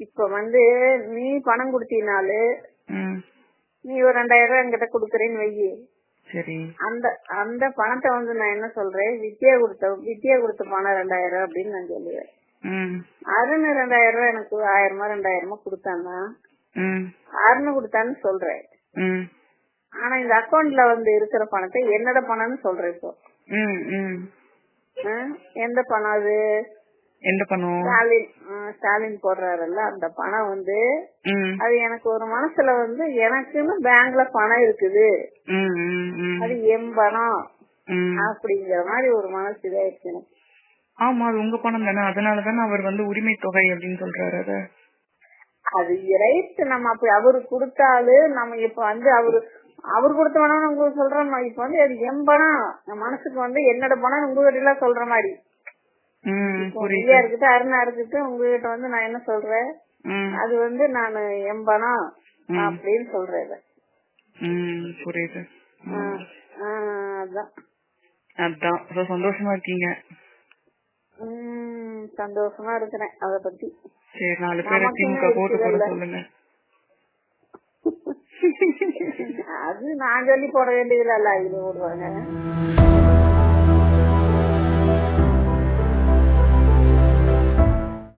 இப்ப வந்து நீ பணம் கொடுத்தீனாலு நீ ஒரு ரெண்டாயிரம் ரூபாய் என்கிட்ட கொடுக்குறேன்னு வையி. சரி. அந்த அந்த பணத்தை வந்து நான் என்ன சொல்றேன்? வித்யா கொடுத்த வித்யா கொடுத்த பணம் ரெண்டாயிரம் அப்படின்னு நான் சொல்லுவேன். அருண் ரெண்டாயிரம் ரூபாய் எனக்கு ஆயிரமா ரெண்டாயிரமா கொடுத்தான்னா ம். அருண் கொடுத்தான்னு சொல்றேன். ஆனா இந்த அக்கவுண்ட்ல வந்து இருக்கிற பணத்தை என்னோட பணம்னு சொல்றேன் இப்போ? எந்த பணம் அது? எந்த பணம் ஸ்டாலின் ஸ்டாலின் போடுறாருல்ல அந்த பணம் வந்து அது எனக்கு ஒரு மனசுல வந்து எனக்குன்னு பேங்க்ல பணம் இருக்குது. அது என் பணம் அப்படிங்கிற மாதிரி ஒரு மனசு இதாயிடுச்சு எனக்கு. ஆமா அது உங்க பணம் தானே. அதனால தானே அவர் வந்து உரிமை தொகை அப்படின்னு சொல்றாரு அத. அது ரைட் நம்ம அப்படி அவரு கொடுத்தாலு நம்ம இப்ப வந்து அவரு அவர் கொடுத்த பணம் உங்களுக்கு சொல்றோம் இப்ப வந்து அது என் பணம். மனசுக்கு வந்து என்னோட பணம் உங்ககிட்ட எல்லாம் சொல்ற மாதிரி. இருக்கட்டும் அருணா இருக்கட்டும் உங்ககிட்ட வந்து நான் என்ன சொல்றேன்? அது வந்து நான் என் பணம் அப்படின்னு சொல்றேன் புரியுது. அதான். அதான். சந்தோஷமா இருக்கீங்க. சந்தோஷமா இருக்கிறேன் அத பத்தி. சரி நாலு பேரை திமுக போட்டு போட. சொல்லுங்க. அது நான் சொல்லி போட வேண்டியது இல்ல போடுவாங்க.